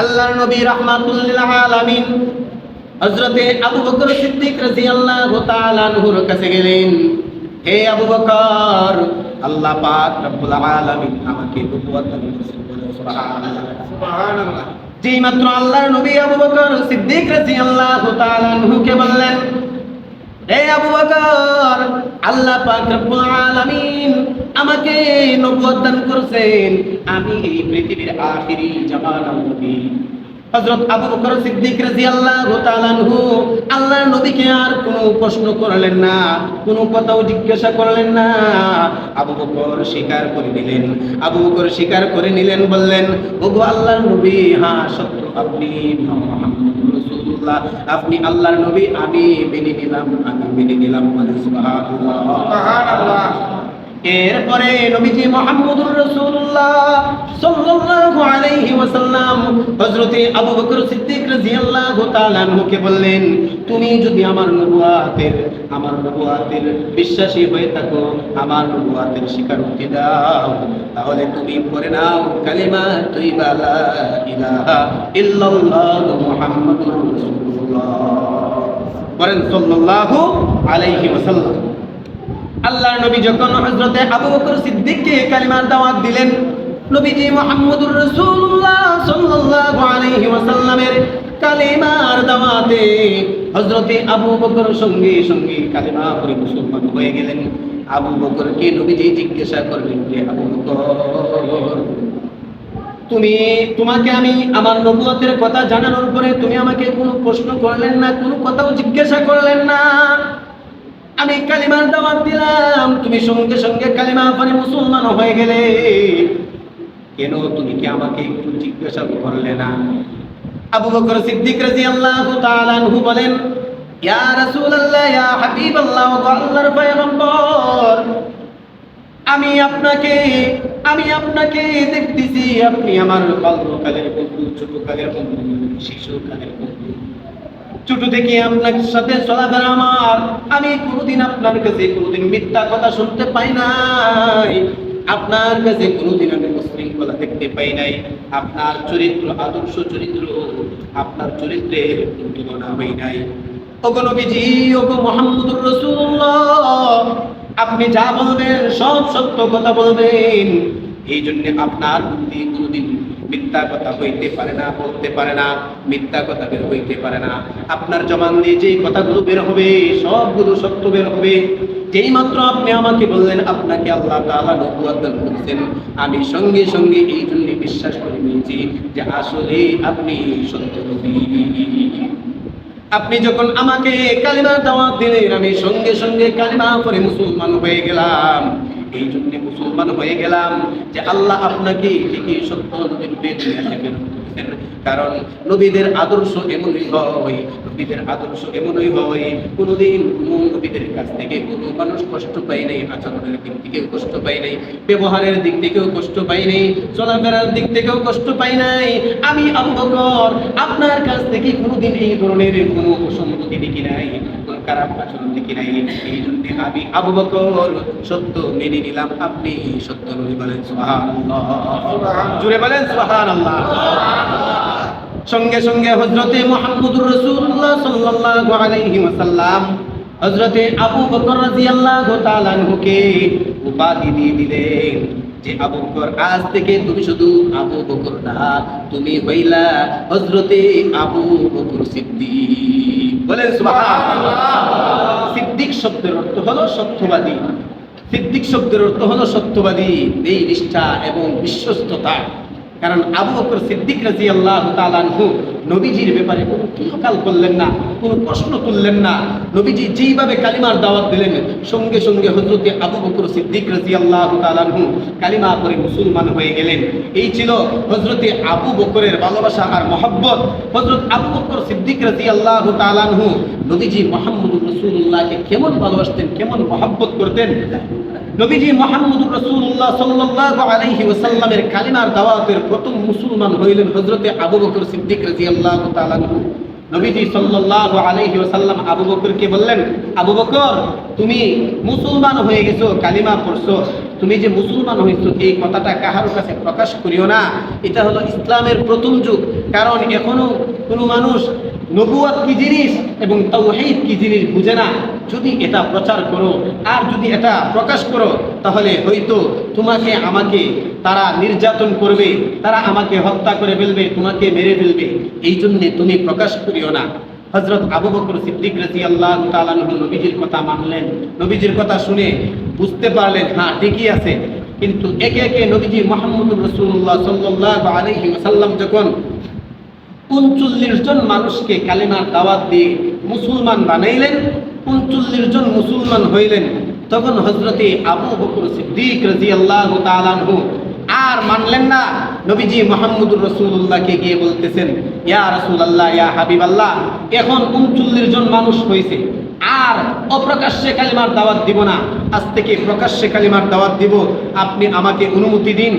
আল্লাহর নবী রাহমাতুল্লিল আলামিন হযরতে আবু বকর সিদ্দিক রাদিয়াল্লাহু তাআলা আনহুর কাছে গেলেন। হে আবু বকর আল্লাহ পাক রব্বুল আলামিন আমাকে নবুয়ত দান করেছেন। সুবহানাল্লাহ। সুবহানাল্লাহ। যেই মাত্র আল্লাহর নবী আবু বকর সিদ্দিক রাদিয়াল্লাহু তাআলা আনহুকে বললেন হে আল্লাহ আমাকে নবুয়ত করেছেন। আমি এই পৃথিবীর আখিরি জামানার নবী আর কোনো প্রশ্ন করলেন না, কোনো কথাও জিজ্ঞাসা করলেন না। আবু বকর স্বীকার করে নিলেন। আবু বকর স্বীকার করে নিলেন, বললেন, ওগো আল্লাহর নবী হ্যাঁ সত্য আপনি রাসূলুল্লাহ আপনি আল্লাহর নবী আমি মেনে নিলাম আমি মেনে নিলাম সুবহানাল্লাহ। সুবহানাল্লাহ। এরপরে নবীজি মুহাম্মদুর রাসূলুল্লাহ সাল্লাল্লাহু আলাইহি ওয়াসাল্লাম হযরতে আবু বকর সিদ্দিক রাদিয়াল্লাহু তাআলা আনহুকে বললেন, তুমি যদি আমার নবুয়াতের আমার নবুয়াতের বিশ্বাসী হয়ে থাকো, আমার নবুয়াতের স্বীকারোক্তি দাও, তাহলে তুমি পড়ে নাও কালিমা তৈবা লা ইলাহা ইল্লাল্লাহ মুহাম্মাদুর রাসূলুল্লাহ। বলেন সাল্লাল্লাহু আলাইহি ওয়াসাল্লাম। আল্লাহর নবী যখন হযরতে আবু বকর সিদ্দিককে কালিমার দাওয়াত দিলেন, নবীজি মুহাম্মদুর রাসূলুল্লাহ সাল্লাল্লাহু আলাইহি ওয়াসাল্লামের কালিমার দাওয়াতে হযরতে আবু বকর সঙ্গে সঙ্গে কালিমা পড়ে মুসলমান হয়ে গেলেন। আবু বকরকে নবীজি জিজ্ঞাসা করলেন যে আবু বকর, তুমি, তোমাকে আমি আমার নবুয়তের কথা জানানোর পরে তুমি আমাকে কোনো প্রশ্ন করলেন না, কোনো কথাও জিজ্ঞাসা করলেন না? আমি কালিমার দাওয়াত দিলাম। তুমি সঙ্গে সঙ্গে কালিমা পরে মুসলমান হয়ে গেলে। কেন তুমি কি আমাকে একটু জিজ্ঞাসা করলে না? আবু বকর সিদ্দিক রাদিয়াল্লাহু তাআলা আনহু বলেন, ইয়া রাসূলুল্লাহ, ইয়া হাবিবাল্লাহ আল্লাহর পয়গম্বর, আমি আপনাকে আমি আপনাকে দেখতেছি, আপনি আমার বাল্যকালের বন্ধু, ছোটকালের বন্ধু, শিশুকালের বন্ধু। ছোট থেকে আপনার সাথে চলাফেরা আমার। আমি কোনোদিন আপনার কাছে, কোনোদিন মিথ্যা কথা শুনতে পাই নাই। আপনার কাছে কোনোদিন আমি মুশৃঙ্খলা দেখতে পাই নাই। আপনার চরিত্র, আদর্শ চরিত্র, আপনার চরিত্রের তুলনা হই নাই। ওগো নবীজি মোহাম্মদুর রাসূলুল্লাহ, আপনি যা বলবেন, সব সত্য কথা বলবেন। এই জন্য আপনার বুদ্ধি কোনোদিন মিথ্যা কথা হইতে পারে না, বলতে পারে না, মিথ্যা কথা বের হইতে পারে না। আপনার জবান দিয়ে যেই কথাগুলো বের হবে, সবগুলো সত্য বের হবে। যেই মাত্র আপনি আমাকে বললেন, আপনাকে আল্লাহ তাআলা নবুয়ত দান আমি সঙ্গে সঙ্গে এই জন্য বিশ্বাস করে নিয়েছি যে আসলে আপনি সত্য আপনি যখন আমাকে কালিমা দাওয়াত দিলেন, আমি সঙ্গে সঙ্গে কালিমা পরে মুসলমান হয়ে গেলাম। এই জন্য মুসলমান হয়ে গেলাম যে আল্লাহ আপনাকে ঠিকই সত্য। কারণ নবীদের আদর্শ এমনই হয়, নবীদের আদর্শ এমনই হয়, কোনোদিন কোনো নবীদের কাছ থেকে কোনো মানুষ কষ্ট পায় নাই, আচরণের দিক থেকেও কষ্ট পায় নাই, ব্যবহারের দিক থেকেও কষ্ট পাই নাই, চলাফেরার দিক থেকেও কষ্ট পাই নাই আমি আপনার কাছ থেকে কোনোদিন এই ধরনের কোনো অসঙ্গতি দেখি নাই খারাপ আচরণ নাই এই আমি আবু বকর, সত্য মেনে নিলাম। আপনি সত্য নবী বলেন, সুবহানাল্লাহ। বলেন, সুবহানাল্লাহ। সঙ্গে সঙ্গে হজরতে মোহাম্মদুর রসুল্লাহ সাল্লাল্লাহু আলাইহি ওয়াসাল্লাম হজরতে আবু বকর রাদিয়াল্লাহু তাআলা উপাধি দিয়ে দিলেন যে, আবু বকর, আজ থেকে তুমি শুধু আবু বকর না, তুমি হইলা হজরতে আবু বকর সিদ্দিক। বলেন, সুবহানাল্লাহ। সিদ্দিক শব্দের অর্থ হলো সত্যবাদী। সিদ্দিক শব্দের অর্থ হলো সত্যবাদী। এই নিষ্ঠা এবং বিশ্বস্ততা। কারণ আবু বকর সিদ্দিক রাজি আল্লাহ তালানহু নবীজির ব্যাপারে কোনো তুলকাল করলেন না, কোনো প্রশ্ন তুললেন না। নবীজি যেইভাবে কালিমার দাওয়াত দিলেন, সঙ্গে সঙ্গে হজরতে আবু বকর সিদ্দিক রাজি আল্লাহ তালানহু কালিমা করে মুসলমান হয়ে গেলেন। এই ছিল হজরতে আবু বকরের ভালোবাসা আর মহব্বত। হজরত আবু বকর সিদ্দিক রাজি আল্লাহ তালানহু নবীজি মোহাম্মদ রসুল্লাহকে কেমন ভালোবাসতেন, কেমন মহব্বত করতেন? নবীজি মোহাম্মদুর রাসূলুল্লাহ সাল্লাল্লাহু আলাইহি ওয়াসাল্লামের কালিমার দাওয়াতের প্রথম মুসলমান হইলেন হযরতে আবু বকর সিদ্দিক রাদিয়াল্লাহু তাআলা আনহু। নবীজি সাল্লাল্লাহু আলাইহি ওয়াসাল্লাম আবু বকরকে বললেন, আবু বকর, তুমি মুসলমান হয়ে গেছো, কালিমা পড়ছো। তুমি যে মুসলমান হইছো, এই কথাটা কাহার কাছে প্রকাশ করিও না। এটা হলো ইসলামের প্রথম যুগ। কারণ এখনও কোনো মানুষ নবুয়াত কি জিনিস এবং তাওহীদ কি জিনিস বুঝে না। যদি এটা প্রচার করো, আর যদি এটা প্রকাশ করো, তাহলে হয়তো তোমাকে, আমাকে তারা নির্যাতন করবে, তারা আমাকে হত্যা করে ফেলবে, তোমাকে মেরে ফেলবে। এই জন্যে তুমি প্রকাশ করিও না। হজরত আবু বকর সিদ্দিক রাজি আল্লাহ তালানহু নবীজির কথা মানলেন। নবীজির কথা শুনে বুঝতে পারলেন হ্যাঁ ঠিকই আছে। কিন্তু একে একে নবীজি মোহাম্মদ রসুল্লাহ সাল্লাহ আলহি ওসাল্লাম যখন উনচল্লিশ জন মানুষকে কালেমার দাওয়াত দিয়ে মুসলমান বানাইলেন, উনচল্লিশ জন মুসলমান হইলেন। তখন হজরতে আবু বকর সিদ্দিক রাজি আল্লাহ তালানহু আর মানলেন না। নবীজি মোহাম্মদুর রসুল্লাহকে গিয়ে বলতেছেন, ইয়া রসুল্লাহ ইয়া হাবিব আল্লাহ এখন উনচল্লিশ জন মানুষ হয়েছে আর অপ্রকাশ্যে কালিমার দাওয়াত দিব না। আজ থেকে প্রকাশ্যে কালিমার দাওয়াত দিব। আপনি আমাকে অনুমতি দিন।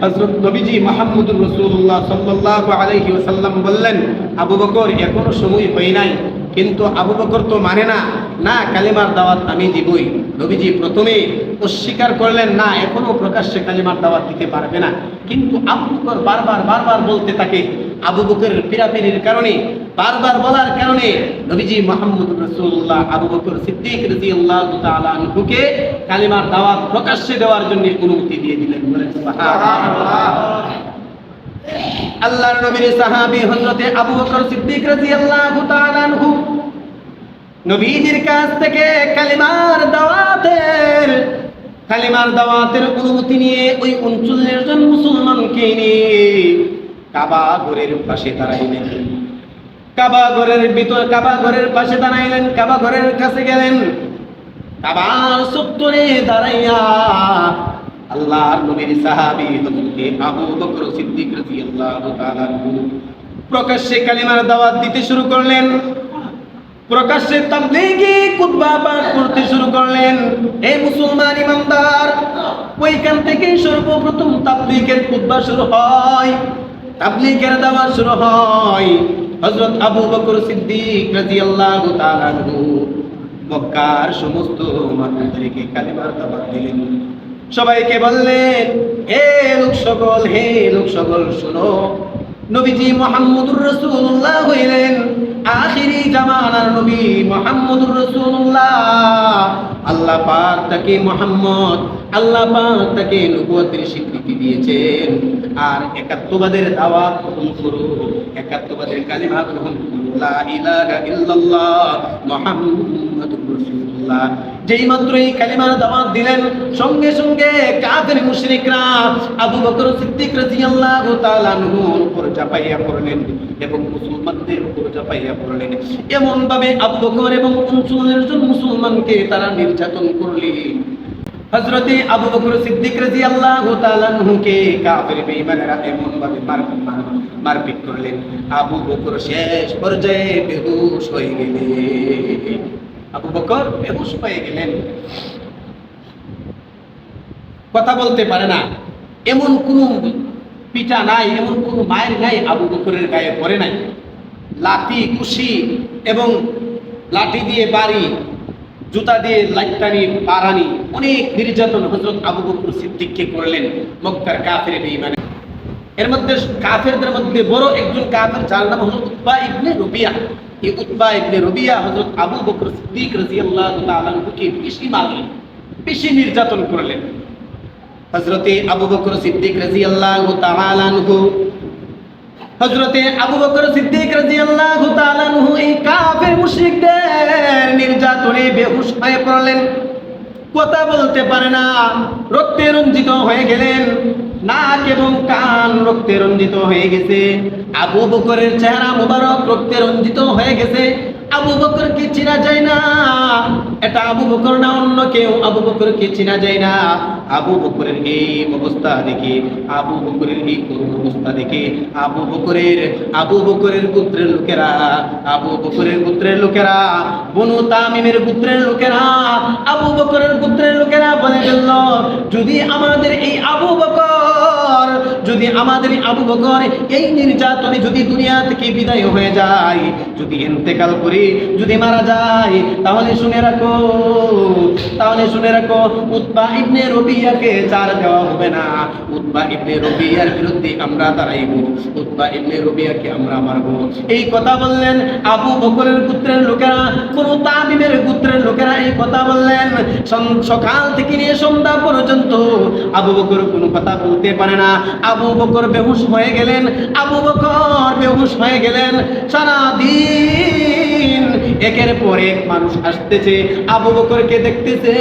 হজরত নবীজি মোহাম্মদুর রসুল্লাহ সাল্লাহ আলহি ওসাল্লাম বললেন, আবু বকর, এখনও সময় হয় নাই। কিন্তু আবু বকর তো মানে না। না, কালিমার দাওয়াত আমি দিবই। নবীজি প্রথমে অস্বীকার করলেন, না, এখনও প্রকাশ্যে কালিমার দাওয়াত দিতে পারবে না। কিন্তু আবু বকর বারবার বারবার বলতে থাকে আবু বকরের পিরাপিরির কারণে, বারবার বলার কারণে নবীজি মোহাম্মদ রসুল্লাহ আবু বকর সিদ্দিক রাজি আল্লাহ তালুকে কালিমার দাওয়াত প্রকাশ্যে দেওয়ার জন্য অনুমতি দিয়ে দিলেন বলেন। আল্লাহর নবীর সাহাবী হযরতে আবু বকর সিদ্দিক রাদিয়াল্লাহু তাআলা আনহু নবীজির কাছ থেকে কালিমার দাওয়াতের কালিমার দাওয়াতের অনুমতি নিয়ে ওই উনচল্লিশ জন মুসলমানকে নিয়ে কাবা ঘরের পাশে দাঁড়াইলেন। কাবা ঘরের ভিতর, কাবা ঘরের পাশে দাঁড়াইলেন, কাবা ঘরের কাছে গেলেন। কাবার সত্তরে দাঁড়াইয়া আল্লাহর নবীর সাহাবী হযরতে আবু বকর সিদ্দিক রাদিয়াল্লাহু তাআলা প্রকাশ্যে কালিমার দাওয়াত দিতে শুরু করলেন। প্রকাশ্যে তাবলীগি খুতবা পাঠ করতে শুরু করলেন। এই মুসলমান ইমানদার, ওইখান থেকে সর্বপ্রথম তাবলীগের খুতবা শুরু হয়। তাবলীগের দাওয়াত শুরু হয় হযরত আবু বকর সিদ্দিক রাদিয়াল্লাহু তাআলা মক্কার সমস্ত মানুষদেরকে কালিমার দাওয়াত দিলেন। সবাইকে বললেন, হে লোক সকল, হে লোক সকল, শুনো। নবীজি মোহাম্মদুর রসুল্লাহ হইলেন। আখিরি জামানার নবী মোহাম্মদুর রসুল্লাহ আল্লাহ পাক তাকে মোহাম্মদ, আল্লাহ পাক তাকে নবুয়তের স্বীকৃতি দিয়েছেন। আর একাত্মবাদের দাওয়াত গ্রহণ করো একাত্মবাদের কালিমা গ্রহণ যেই মাত্র এই কালিমার দাওয়াত দিলেন, সঙ্গে সঙ্গে কাফের মুশরিকরা আবু বকর সিদ্দিক রাদিয়াল্লাহু তাআলা আনহুর উপর চাপাইয়া পড়লেন এবং মুসলমানদের উপর চাপাইয়া পড়লেন। এমন ভাবে আবু বকর এবং মুসলমানকে তারা নির্যাতন করলেন। হযরতে আবু বকর সিদ্দিক রাদিয়াল্লাহু তাআলা আনহুকে কাফের বেঈমানেরা এমন ভাবে মার মার- মারপিট করলেন। আবু বকর শেষ পর্যায়ে বেহুশ হয়ে গেলেন। আবু বকর বেহুশ হয়ে গেলেন। কথা বলতে পারে না। এমন কোন পিতা নাই, এমন কোন মায়ের নাই আবু বকরের গায়ে পড়ে নাই। লাঠি কুশি এবং লাঠি দিয়ে বাড়ি জুতা দিয়ে লাইটানি পারানি অনেক নির্যাতন হজরত আবু বকর সিদ্দিককে করলেন মক্কার কাফের বেঈমানে। এর মধ্যে কাফেরদের মধ্যে বড় একজন কাফের যার নাম হলো উতবা ইবনে রবিয়া। এই উতবা ইবনে রবিয়া হজরত আবু বকর সিদ্দিক রাদিয়াল্লাহু তাআলা আনহুকে বেশি মারলেন, বেশি নির্যাতন করলেন। হজরতে আবু বকর সিদ্দিক রাদিয়াল্লাহু তাআলা আনহু হযরতে আবু বকর সিদ্দিক রাদিয়াল্লাহু তাআলা নহু এই কাফের মুশরিকদের নির্যাতনে বেহুশ হয়ে পড়লেন। কথা বলতে পারে না, রক্তে রঞ্জিত হয়ে গেলেন। নাক এবং কান রক্তে রঞ্জিত হয়ে গেছে। আবু বকরের চেহারা মোবারক রক্তে রঞ্জিত হয়ে গেছে। আবু বকরকে চিনা যায় না। এটা আবু বকর না, অন্য কেউ। আবু বকরকে চিনা যায় না। আবু বকরের এই অবস্থা দেখে, আবু বকরের এই করুণ অবস্থা দেখে, আবু বকরের আবু বকরের পুত্রের লোকেরা, আবু বকরের পুত্রের লোকেরা, বনু তামিমের পুত্রের লোকেরা, আবু বকরের পুত্রের লোকেরা বলে ফেলল যদি আমাদের এই আবু বকর যদি আমাদের আবু বকর এই নির্যাতনে যদি দুনিয়া থেকে বিদায় হয়ে যায়, যদি ইন্তেকাল করে, যদি মারা যায়, তাহলে শুনে রাখো, তাহলে শুনে রাখো উৎপা ইবনে রবিয়াকে চার দেওয়া হবে না। উৎপা ইবনে রবিয়ার বিরুদ্ধে আমরা দাঁড়াইব উৎপা ইবনে রবিয়াকে আমরা মারবো। এই কথা বললেন আবু বকরের পুত্রের লোকেরা, কোন তাবিবের পুত্রের লোকেরা এই কথা বললেন। সকাল থেকে নিয়ে সন্ধ্যা পর্যন্ত আবু বকর কোনো কথা বলতে পারে না। আবু বকর বেহুশ হয়ে গেলেন আবু বকর বেহুশ হয়ে গেলেন সারা দিন একের পর এক মানুষ আসতেছে। আবু বকরকে দেখতেছে,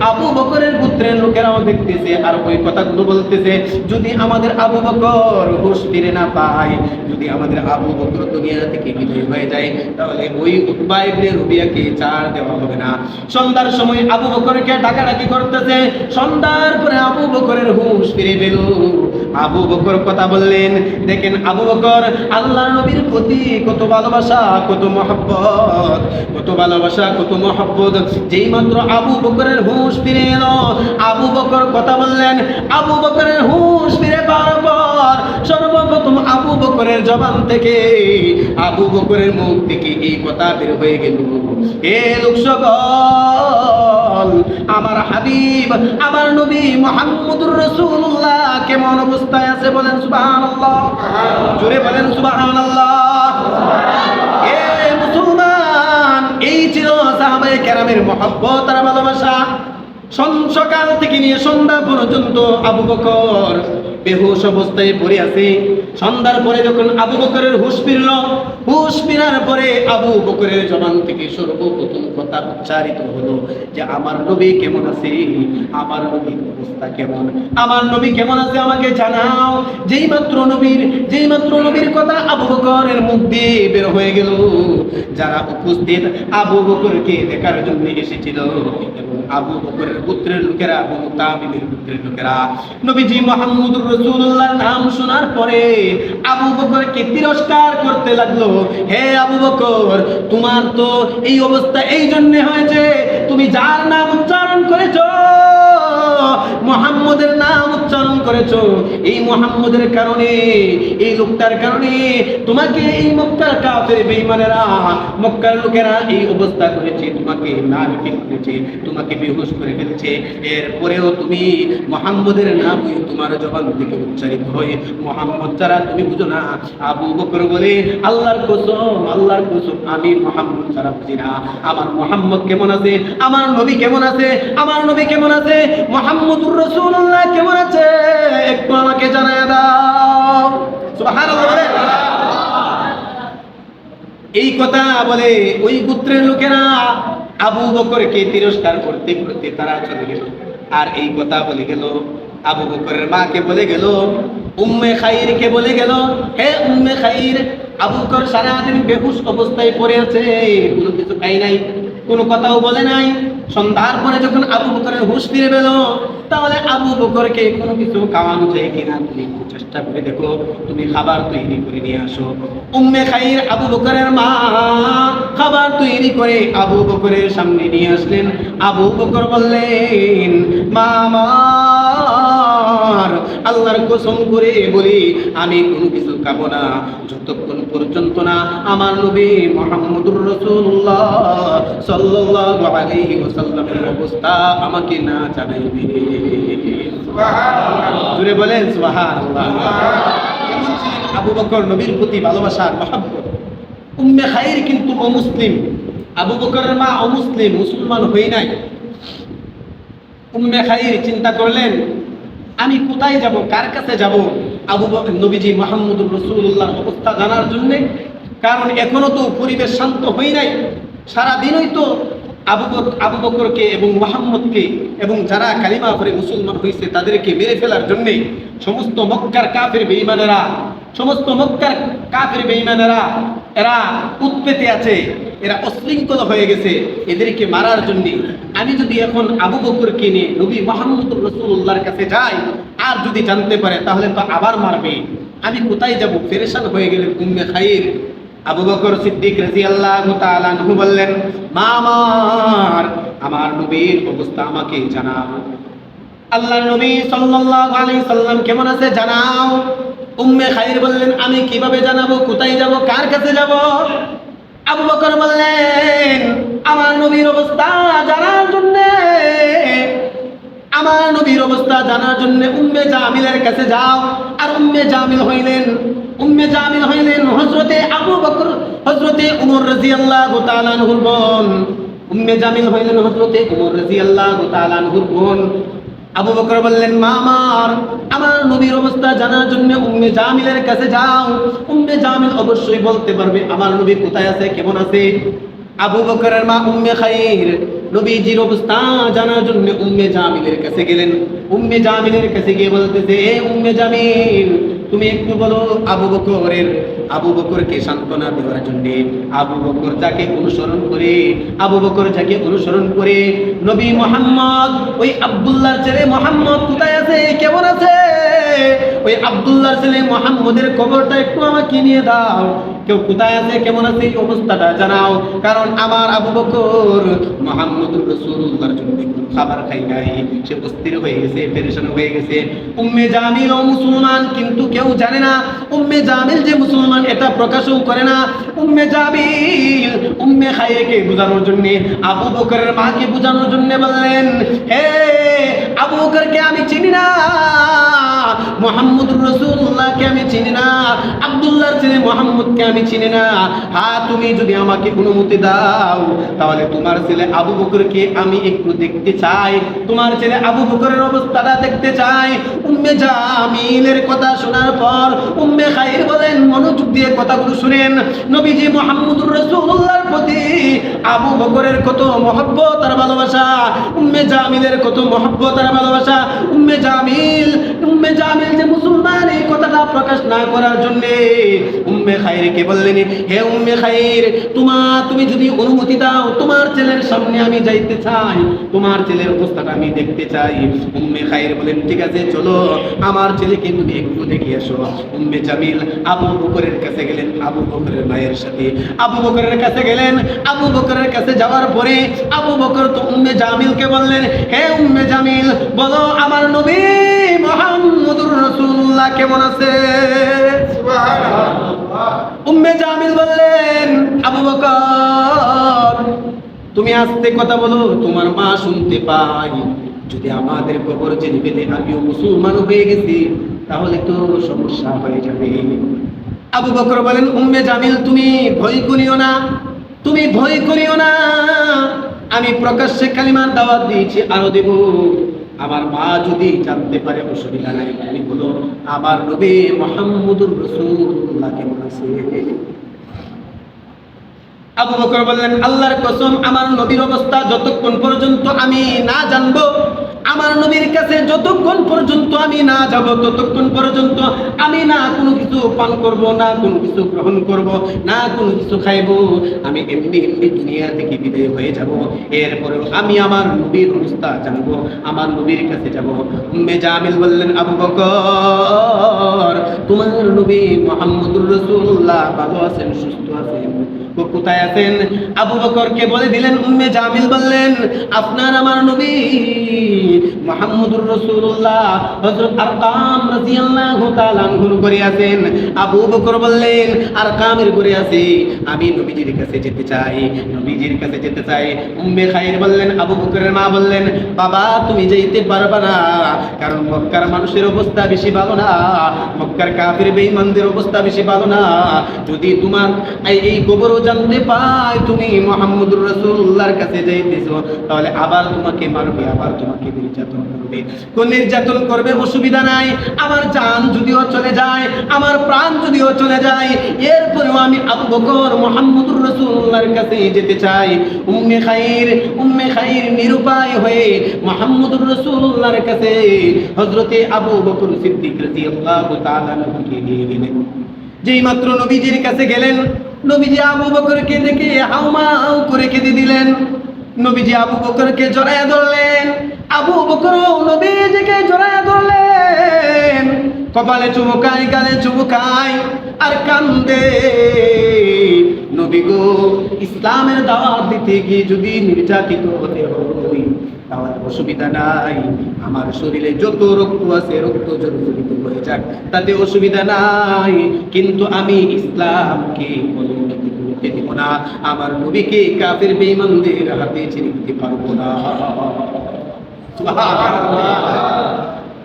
আবু বকরের পুত্রের লোকেরাও দেখতেছে আর ওই কথাগুলো বলতেছে, যদি আমাদের আবু বকর হুশ ফিরে না পায়, যদি আমাদের আবু বকর দুনিয়া থেকে বিদায় হয়ে যায়, তাহলে ওই উতবা ইবনে রুবিয়াকে চার দেওয়া হবে না। সন্ধ্যার সময় আবু বকরকে ডাকাডাকি করতেছে। সন্ধ্যার পরে আবু বকরের হুশ ফিরে পেল। আবু বকর কথা বললেন, দেখেন আবু বকর আল্লাহ নবীর প্রতি কত ভালোবাসা, কত মহব্বত, কত ভালোবাসা, কত মহব্বত। যেই মাত্র আবু বকরের হুশ ফিরে এলো, আবু বকর কথা বললেন, আবু বকরের হুশ ফিরে পাওয়ার পর সর্বপ্রথম আবু বকরের জবান থেকে, আবু বকরের মুখ থেকে এই কথা বের হয়ে গেল। এ লোক সকল আমার হাবিব, আমার নবী মোহাম্মদুর রসুল্লাহ কেমন অবস্থায় আছে বলেন, সুবহানাল্লাহ জোরে বলেন, সুবহানাল্লাহ এ মুসলমান, এই ছিল সাহাবায়ে কেরামের মহব্বত আর ভালোবাসা। সকাল থেকে নিয়ে সন্ধ্যা পর্যন্ত আবু বকর বেহুশ অবস্থায় পড়ে আছে। সন্ধ্যার পরে যখন আবু বকরের হুশ ফিরল, হুশ ফিরার পরে আবু বকরের জবান থেকে সর্বপ্রথম কথা উচ্চারিত হলো যে, আমার নবী কেমন আছে? আমার নবীর অবস্থা কেমন? আমার নবী কেমন আছে আমাকে জানাও। যেই মাত্র নবীর যেই মাত্র নবীর কথা আবু বকরের মুখ দিয়ে বের হয়ে গেল। যারা উপস্থিত আবু বকরকে দেখার জন্য এসেছিল, এবং আবু বকরের পুত্রের লোকেরা, এবং তামিমের পুত্রের লোকেরা, নবীজি মোহাম্মদুর রসুল্লাহ নাম শোনার পরে আবু বকরকে তিরস্কার করতে লাগল। হে আবু বকর, তোমার তো এই অবস্থা এই জন্যে হয়েছে, তুমি যার নাম উচ্চারণ করেছ মোহাম্মদের নাম উচ্চারণ করেছ। এই মোহাম্মদের কারণে, এই লোকটার কারণে তোমাকে এই মক্কার কাফের বেঈমানেরা, মক্কার লোকেরা এই অবস্থা করেছে, তোমাকে নারী করেছে, তোমাকে বেহুশ করে ফেলেছে। এরপরেও তুমি মোহাম্মদের নাম তোমার জবান থেকে উচ্চারিত হয়ে, মোহাম্মদ ছাড়া তুমি বুঝো না। আবু বকর বলে, আল্লাহর কসম আল্লাহর কসম, আমি মোহাম্মদ ছাড়া বুঝি না। আমার মোহাম্মদ কেমন আছে? আমার নবী কেমন আছে? আমার নবী কেমন আছে? মোহাম্মদুর রসুল্লাহ কেমন আছে? একটু আমাকে জানায় দাও। এই কথা বলে ওই পুত্রের লোকেরা আবু বকরকে তিরস্কার করতে করতে তারা চলে গেল। আর এই কথা বলে গেল, আবু বকরের মাকে বলে গেল, উম্মে খাইরকে বলে গেল, হে উম্মে খাইর, আবু বকর সারাদিন বেহুশ অবস্থায় পড়ে আছে, কোনো কিছু খাই নাই, কোনো কথাও বলে নাই। সন্ধ্যার পরে যখন আবু বকরের হুশ ফিরে পেল তাহলে আবু বকরকে কোনো কিছু খাওয়ানো যায় কিনা তুমি চেষ্টা করে দেখো। তুমি খাবার তৈরি করে নিয়ে আসো। উম্মে খাইর আবু বকরের মা খাবার তৈরি করে আবু বকরের সামনে নিয়ে আসলেন। আবু বকর বললেন, মা আমার আল্লাহর কসম করে বলি, আমি কোনো কিছু খাব না। যতক্ষণ পর্যন্ত না আমার নবী মোহাম্মদুর রসুল্লাহ সাল্লাল্লাহু আলাইহি ওয়াসাল্লামের অবস্থা আমাকে না জানাইবে। জুড়ে বলেন সুবহানাল্লাহ। আবু বকর নবীর প্রতি ভালোবাসার মহাব্বত। উম্মে খাইর কিন্তু অমুসলিম। আবু বকরের মা অমুসলিম মুসলমান হই নাই। উম্মে খাইর চিন্তা করলেন আমি কোথায় যাব কার কাছে যাব? আবু বকর নবীজি মাহমুদুর রসুল্লাহর অবস্থা জানার জন্যে, কারণ এখনও তো পরিবেশ শান্ত হই নাই। সারাদিনই তো আবু আবু বকরকে এবং মোহাম্মদকে এবং যারা কালিমা করে মুসলমান হয়েছে তাদেরকে মেরে ফেলার জন্যে সমস্ত মক্কার কাফের বেঈমানেরা সমস্ত মক্কার কাফের বেঈমানেরা, এরা উৎপেতে আছে, এরা অশৃঙ্খল হয়ে গেছে, এদেরকে মারার জন্য। আমি যদি এখন আবু বকরকে নিয়ে নবী মোহাম্মদ রসুল্লাহর কাছে যাই, আর যদি জানতে পারে, তাহলে তো আবার মারবে। আমি কোথায় যাব? পেরেশান হয়ে গেলে উম্মে খাইর। আবু বকর সিদ্দিক রাদিয়াল্লাহু তাআলা আনহু বললেন, মা আমার আমার নবীর অবস্থা আমাকে জানাও। আল্লাহ নবী সাল্লাল্লাহু আলাইহি সাল্লাম কেমন আছে? জানাও। উম্মে খাইর বললেন, আমি কীভাবে জানাব? কোথায় যাব? কার কাছে যাব? আবু বকর বললেন, আমার নবীর অবস্থা জানার জন্য, আমার নবীর অবস্থা জানার জন্য উম্মে জামিলের কাছে যাও। আর উম্মে জামিল হইলেন, উম্মে জামিল হইলেন হযরতে আবু বকর, হযরতে উমর রাদিয়াল্লাহু তাআলা আনহুর বোন। উম্মে জামিল হইলেন হযরতে উমর রাদিয়াল্লাহু তাআলা আনহুর বোন। আবু বকর বললেন, মা আমার আমার নবীর অবস্থা জানার জন্য উম্মে জামিলের কাছে যাও। উম্মে জামিল অবশ্যই বলতে পারবে, আমার নবী কোথায় আছে, কেমন আছে? আবু বকরের মা উম্মে খাইর, নবীজির অবস্থা জানার জন্য উম্মে জামিলের কাছে গেলেন। উম্মে জামিলের কাছে গিয়ে বলতেছে, এ উম্মে জামিল তুমি একটু বলো আবু বকরের, আবু বকরকে সান্ত্বনা দেওয়ার জন্য। আবু বকর যাকে অনুসরণ করে, আবু বকর যাকে অনুসরণ করে, নবী মোহাম্মদ, ওই আব্দুল্লাহ ছেলে মোহাম্মদ কোথায় আছে? কেমন আছে? ওই আব্দুল্লাহ ছেলে মোহাম্মদের খবরটা একটু আমাকে নিয়ে দাও। কেউ কোথায় আছে, কেমন আছে এই অবস্থাটা জানাও। কারণ আমার আবু বকর মোহাম্মদুর রসুল্লাহর জন্য খাবার খাই নাই। সে অস্থির হয়ে গেছে, পেরেশান হয়ে গেছে। উম্মে জামিল ও মুসলমান কিন্তু কেউ জানে না উম্মে জামিল যে মুসলমান এটা প্রকাশও করে না। উম্মে জামিল, উম্মে খাইয়েকে বোঝানোর জন্য, আবু বকরের মাকে বোঝানোর জন্য বললেন, হে আবু বকরকে আমি চিনি না, মোহাম্মদুর রসুল্লাহকে আমি চিনি না, আব্দুল্লাহর ছেলে মোহাম্মদকে আমি চিনি না। হ্যাঁ তুমি যদি আমাকে অনুমতি দাও, তাহলে তোমার ছেলে আবু বকরকে আমি একটু দেখতে চাই। তোমার ছেলে আবু বকরের অবস্থাটা দেখতে চাই। উম্মে জামিলের কথা শোনার পর, উম্মে খাইর বলেন মনোযোগ দিয়ে কথাগুলো শুনেন। নবীজি মোহাম্মদুর রসুল্লাহর প্রতি আবু বকরের কত মহব্বত আর ভালোবাসা, উম্মে জামিলের কত মহব্বত আর ভালোবাসা। উম্মে জামিল উম্মে জামিল যে মুসলমান, এই কথাটা প্রকাশ না করার জন্য উম্মে বললেন, হে উম্মে খাইর, তোমা, তুমি যদি অনুমতি দাও, তোমার ছেলের সামনে আমি যাইতে চাই, তোমার ছেলের অবস্থাটা আমি দেখতে চাই। উম্মে খাইর বলেন, ঠিক আছে, চলো, আমার ছেলেকে তুমি একটু দেখে আসো। উম্মে জামিল আবু বকরের কাছে গেলেন আবু বকরের মায়ের সাথে। আবু বকরের কাছে গেলেন আবু বকরের কাছে যাওয়ার পরে আবু বকর তো উম্মে জামিলকে বললেন হে উম্মে জামিল বলো আমার নবী মোহাম্মদুর রাসূলুল্লাহ কেমন আছে? সুবহানাল্লাহ। উম্মে জামিল বললেন আবু বকর তুমি আস্তে কথা বলো তোমার মা শুনতে পাই যদি আমাদের খবর জেনে পেলে আমিও মুসলমান হয়ে গেছি। তাহলে তো সমস্যা হয়ে যাবে। আবু বকর বলেন, উম্মে জামিল, তুমি ভয় করিও না, তুমি ভয় করিও না। আমি প্রকাশ্যে কালিমার দাওয়াত দিয়েছি, আরও দেব। আমার মা যদি জানতে পারে, অসুবিধা নাই তুমি বলো আমার নবী মোহাম্মদুর রসুল্লাহ কেমন আছে আবু বকর বললেন, আল্লাহর কসম, আমার নবীর অবস্থা যতক্ষণ পর্যন্ত আমি না জানব আমার নবীর কাছে যতক্ষণ পর্যন্ত আমি না যাব, ততক্ষণ পর্যন্ত আমি না কোনো কিছু পান করব, না কোনো কিছু গ্রহণ করব, না কোনো কিছু খাইব। আমি এমনি এমনি দুনিয়া থেকে বিদায় হয়ে যাব। এরপরেও আমি আমার নবীর অবস্থা জানব, আমার নবীর কাছে যাব। উম্মে জামিল বললেন, আবু বকর, তোমার নবী মোহাম্মদুর রসুল্লাহ ভালো আছেন, সুস্থ আছেন? কোথায় আছেন? আবু বকরকে বলে দিলেন, উম্মে জামিল বললেন, আপনার আমার নবী মুহাম্মদুর রাসূলুল্লাহ, হযরত আরকাম রাদিয়াল্লাহু তাআলা আনহুর ঘরে আছেন। আবু বকর বললেন, আরকামের ঘরে আছে, আমি নবীজির কাছে যেতে চাই, নবীজির কাছে যেতে চাই। উম্মে খাইর বললেন, আবু বকরের মা বললেন, বাবা, তুমি যাইতে পারবা না, কারণ মক্কার মানুষের অবস্থা বেশি ভালো না, মক্কার কাফির বেঈমানদের অবস্থা বেশি ভালো না। যদি তোমার এই খবরও জানতে পাই তুমি মোহাম্মদুর রাসূলুল্লাহর কাছে যাইতেছো, তাহলে আবার তোমাকে মারবে, আবার তোমাকে নির্যাতন করবে। কোন নির্যাতন করবে অসুবিধা নাই। আমার জান যদিও চলে যায়, আমার প্রাণ যদিও চলে যায়, এরপরেও আমি আবু বকর মোহাম্মদুর রাসূলুল্লাহর কাছে যেতে চাই। উম্মে খাইর উম্মে খাইর নিরুপায় হয়ে মোহাম্মদুর রাসূলুল্লাহর কাছে হজরতে আবু বকর সিদ্দিক রাদিয়াল্লাহু তাআলা আনহুকে নিয়ে গেলেন। যেই মাত্র নবীজির কাছে গেলেন নবীজি আবু বকরকে দেখে হাউমাউ করে কেঁদে দিলেন। নবীজি আবু বকরকে জড়ায় ধরলেন। আবু বকর নবীজিকে জড়ায় ধরলেন। কপালে চুমুকায়, গালে চুমুকায় আর কান্দে। নবী গো, ইসলামের দাওয়াত দিতে গিয়ে যদি নির্যাতিত হতে হয় তাহলে অসুবিধা নাই। আমার শরীরে যত রক্ত আছে, রক্ত জর্জরিত হয়ে যাক, তাতে অসুবিধা নাই। কিন্তু আমি ইসলামকে কলঙ্কিত করতে দেব না। আমার নবীকে কাফের বেঈমানদের হাতে ছেড়ে দিতে পারব না।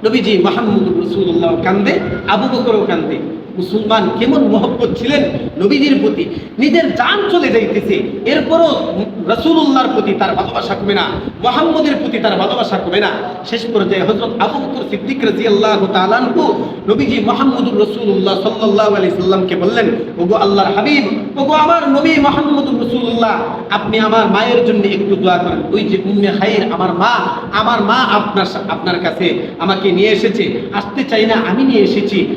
নবীজি মাহমুদুর রসুল্লাহ কান্দে, আবু বকরও কান্দে। মুসলমান কেমন মহব্বত ছিলেন নবীজির প্রতি? নিজের জান চলে যাইতেছে, এরপরও রসুল্লাহর প্রতি তার ভালোবাসা কমে না, মোহাম্মদের প্রতি তার ভালোবাসা কমে না। শেষ পর্যায়ে হজরত আবু বকর সিদ্দিক রাজি আল্লাহ তালানহু নবীজি মোহাম্মদুর রসুল্লাহ সাল্লাহ আলি সাল্লামকে বললেন, ওগো আল্লাহর হাবিব, ওগো আমার নবী মোহাম্মদুর রসুল্লাহ আপনি আমার মায়ের জন্য একটু দোয়া করেন। ওই যে উম্মে খাইর, আমার মা আমার মা আপনার আপনার কাছে আমাকে নিয়ে এসেছে। আসতে চাই না, আমি নিয়ে এসেছি।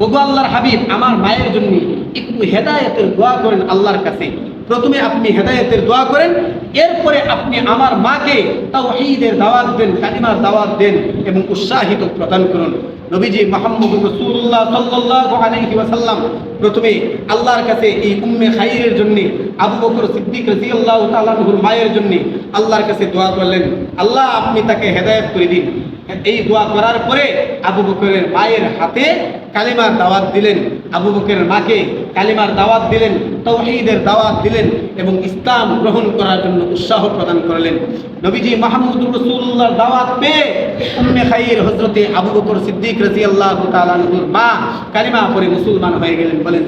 ওগো আল্লাহর হাবিব, আমার মায়ের জন্য একটু হেদায়েতের দোয়া করেন আল্লাহর কাছে। প্রথমে আপনি হেদায়েতের দোয়া করেন, এরপরে আপনি আমার মাকে তাওহীদের দাওয়াত দেন, কালিমার দাওয়াত দেন এবং উৎসাহিত প্রদান করুন। নবীজি মোহাম্মদ রাসূলুল্লাহ সাল্লাল্লাহু আলাইহি ওয়াসাল্লাম প্রথমে আল্লাহর কাছে এই উম্মে খাইরের জন্য, আবু বকর সিদ্দিক রাদিয়াল্লাহু তাআলা আনহুর মায়ের জন্য আল্লাহর কাছে দোয়া করলেন। আল্লাহ, আপনি তাকে হেদায়েত করে দিন। এই দোয়া করার পরে আবু বকরের মায়ের হাতে কালিমার দাওয়াত দিলেন। আবু বকরের মাকে কালিমার দাওয়াত দিলেন, তৌহিদের দাওয়াত দিলেন এবং ইসলাম গ্রহণ করার জন্য উৎসাহ প্রদান করলেন। নবীজি মাহমুদুর রসুল্লাহর দাওয়াত পেয়ে উম্মে খাইর হজরতে আবু বকর সিদ্দিক রাদিয়াল্লাহু তাআলা আনহুর মা কালিমা পরে মুসলমান হয়ে গেলেন, বলেন